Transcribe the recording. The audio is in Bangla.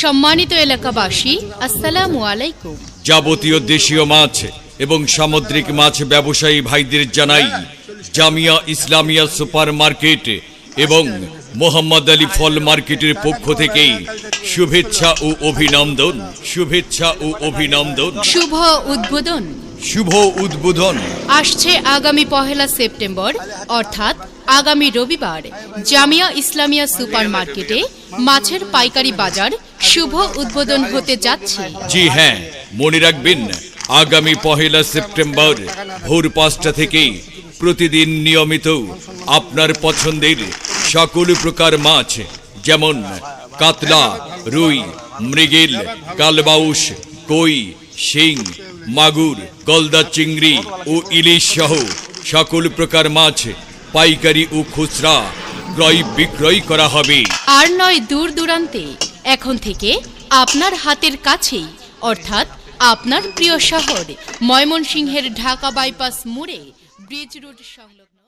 সম্মানিত এলাকাবাসী আসসালামু আলাইকুম। যাবতীয় দেশীয় মাছ এবং সামুদ্রিক মাছ ব্যবসায়ী ভাইদের জানাই জামিয়া ইসলামিয়া সুপার মার্কেট এবং মোহাম্মদ আলী ফল মার্কেটের পক্ষ থেকে শুভেচ্ছা ও অভিনন্দন শুভেচ্ছা ও অভিনন্দন। শুভ উদ্বোধন। শুভ উদ্বোধন। আসছে আগামী পহেলা সেপ্টেম্বর অর্থাৎ আগামী রবিবার জামিয়া ইসলামিয়া সুপার মার্কেটে মাছের পাইকারি বাজার শুভ উদ্বোধন হতে যাচ্ছে। জি হ্যাঁ মনে রাখবেন, আগামী পহেলা সেপ্টেম্বর ভোর পাঁচটা থেকে প্রতিদিন নিয়মিত আপনার পছন্দের সকল প্রকার মাছ, যেমন কাতলা, রুই, মৃগেল, কালবাউস, কই, শিং, মাগুর, গলদা চিংড়ি ও ইলিশ সহ সকল প্রকার মাছ পাইকারি ও খুচরা। ক্রয় বিক্রয় করা হবে। আর নয় দূর দূরান্তে। এখন থেকে আপনার হাতের কাছেই, অর্থাৎ আপনার প্রিয় শহর, ময়মনসিংহের ঢাকা বাইপাস মোড়ে, ব্রিজ রোড সংলগ্ন।